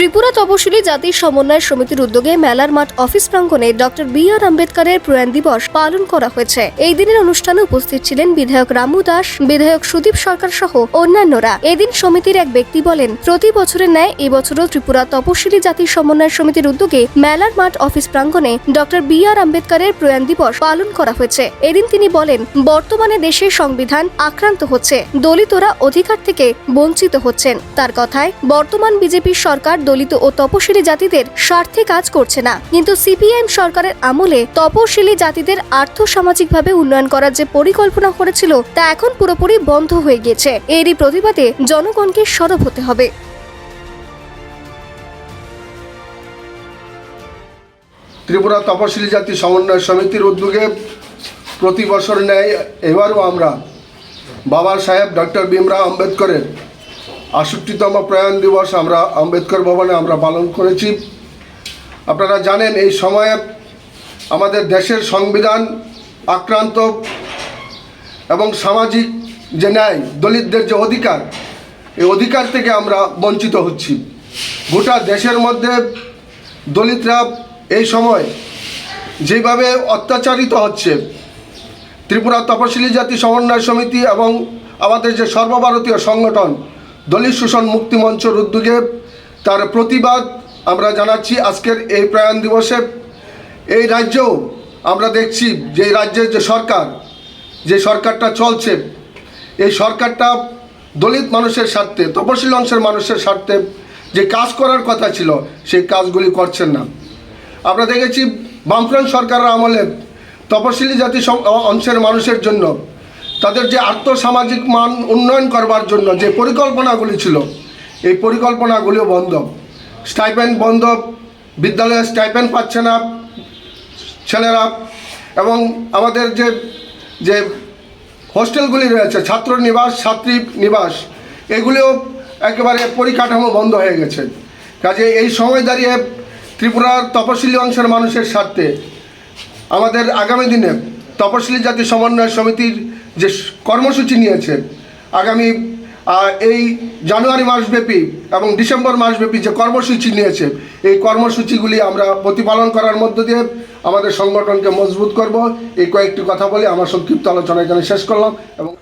ত্রিপুরা তপশিলি জাতি সমন্বয় সমিতির উদ্যোগে মেলার মাঠ অফিস প্রাঙ্গণে ডক্টর বি আর আম্বেদকরের প্রয়াণ দিবস পালন করা হয়েছে। এই দিনের অনুষ্ঠানে উপস্থিত ছিলেন বিধায়ক রামু দাস, বিধায়ক সুদীপ সরকার সহ অন্যান্যরা। এদিন সমিতির এক ব্যক্তি বলেন, প্রতি বছরের ন্যায় এবছরও ত্রিপুরা তপশিলি জাতি সমন্বয় সমিতির উদ্যোগে মেলার মাঠ অফিস প্রাঙ্গণে ডক্টর বি আর আম্বেদকরের প্রয়াণ দিবস পালন করা হয়েছে। এদিন তিনি বলেন, বর্তমানে দেশের সংবিধান আক্রান্ত হচ্ছে। দলিতরা অধিকার থেকে বঞ্চিত হচ্ছেন। তার কথায়, বর্তমান বিজেপির সরকার দলিত ও তপশিলি জাতিদের স্বার্থে কাজ করছে না। কিন্তু সিপিআইএম সরকারের আমলে তপশিলি জাতিদের আর্থ সামাজিকভাবে উন্নয়ন করার যে পরিকল্পনা করেছিল, তা এখন পুরোপুরি বন্ধ হয়ে গিয়েছে। এরই প্রতিবাদে জনগণকে সরব হতে হবে। ত্রিপুরা তপশিলি জাতি সমন্বয় সমিতির উদ্যোগে প্রতি বছর ন্যায় এবারও আমরা বাবা সাহেব ডক্টর ভীমরাও আম্বেদকরের আষট্টিতম প্রয়াণ দিবস আমরা আম্বেদকর ভবনে আমরা পালন করেছি। আপনারা জানেন এই সময়ে আমাদের দেশের সংবিধান আক্রান্ত এবং সামাজিক যে ন্যায়, দলিতদের যে অধিকার, এই অধিকার থেকে আমরা বঞ্চিত হচ্ছি। গোটা দেশের মধ্যে দলিতরা এই সময় যেভাবে অত্যাচারিত হচ্ছে, ত্রিপুরা তপশিলি জাতি সমন্বয় সমিতি এবং আমাদের যে সর্বভারতীয় সংগঠন দলিত শোষণ মুক্তি মঞ্চের উদ্যোগে তার প্রতিবাদ আমরা জানাচ্ছি আজকের এই প্রয়াণ দিবসে। এই রাজ্যেও আমরা দেখছি যে রাজ্যের যে সরকার, যে সরকারটা চলছে, এই সরকারটা দলিত মানুষের স্বার্থে, তপশিলি অংশের মানুষের স্বার্থে যে কাজ করার কথা ছিল, সেই কাজগুলি করছেন না। আমরা দেখেছি বামফ্রন্ট সরকারের আমলে তপশিলি জাতি অংশের মানুষের জন্য তাদের যে আর্থসামাজিক মান উন্নয়ন করবার জন্য যে পরিকল্পনাগুলি ছিল, এই পরিকল্পনাগুলিও বন্ধ। স্টাইপেন্ড বন্ধ, বিদ্যালয়ে স্টাইপেন্ড পাচ্ছে না ছেলেরা এবং আমাদের যে যে হোস্টেলগুলি রয়েছে, ছাত্র নিবাস, ছাত্রী নিবাস, এগুলিও একেবারে পরিকাঠামো বন্ধ হয়ে গেছে। কাজে এই সময় দাঁড়িয়ে ত্রিপুরার তপশিলি অংশের মানুষের স্বার্থে আমাদের আগামী দিনে তপশিলি জাতি সমন্বয় সমিতির যে কর্মসূচি নিয়েছে, আগামী এই জানুয়ারি মাসব্যাপী এবং ডিসেম্বর মাসব্যাপী যে কর্মসূচি নিয়েছে, এই কর্মসূচিগুলি আমরা প্রতিপালন করার মধ্য দিয়ে আমাদের সংগঠনকে মজবুত করব। এই কয়েকটি কথা বলে আমার সংক্ষিপ্ত আলোচনা এখানে শেষ করলাম এবং